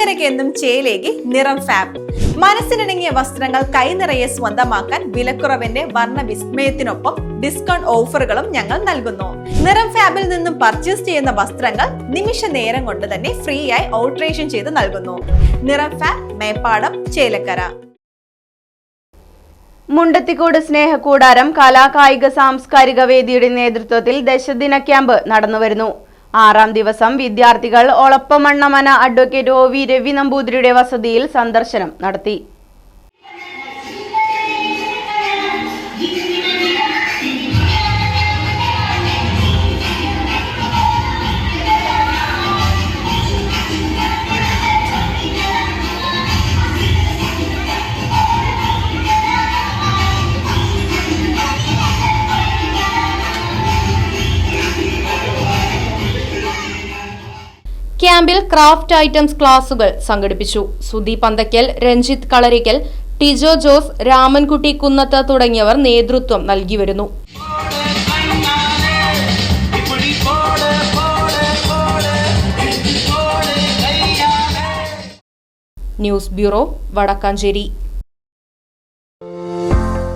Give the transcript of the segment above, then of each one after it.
ചേലക്കരയ്ക്ക് എന്നും ചേലേക്ക് നിറം ഫാബ് മനസ്സിനിണങ്ങിയ വസ്ത്രങ്ങൾ കൈനിറയെ സ്വന്തമാക്കാൻ വിലക്കുറവിന്റെ വർണ വിസ്മയത്തിനൊപ്പം ഡിസ്കൗണ്ട് ഓഫറുകളും ഞങ്ങൾ നൽകുന്നു. നിറം ഫാബിൽ നിന്നും പർച്ചേസ് ചെയ്യുന്ന വസ്ത്രങ്ങൾ നിമിഷ നേരം കൊണ്ട് തന്നെ ഫ്രീ ആയി ഓൾട്രേഷൻ ചെയ്ത് നൽകുന്നു. നിറം ഫാബ് മേപ്പാടം ചേലക്കര. മുണ്ടത്തിക്കോട് സ്നേഹകൂടാരം കലാകായിക സാംസ്കാരിക വേദിയുടെ നേതൃത്വത്തിൽ ദശദിന ക്യാമ്പ് നടന്നുവരുന്നു. ആറാം ദിവസം വിദ്യാർത്ഥികൾ Olappamannamana advocate O V Ravi നമ്പൂതിരിയുടെ വസതിയിൽ സന്ദർശനം നടത്തി. ക്യാമ്പിൽ ക്രാഫ്റ്റ് ഐറ്റംസ് ക്ലാസുകൾ സംഘടിപ്പിച്ചു. സുദീപ് പന്തയ്ക്കൽ രഞ്ജിത്ത് കളരിക്കൽ ടിജോ ജോസ് രാമൻകുട്ടി കുന്നത്ത് തുടങ്ങിയവർ നേതൃത്വം നൽകി വരുന്നു. News bureau Vadakkanchery.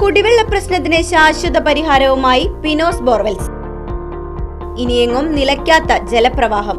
കുടിവെള്ള പ്രശ്നത്തിന് ശാശ്വത പരിഹാരവുമായി പിനോസ് ബോർവെൽസ്. ഇനിയെങ്ങും നിലയ്ക്കാത്ത ജലപ്രവാഹം.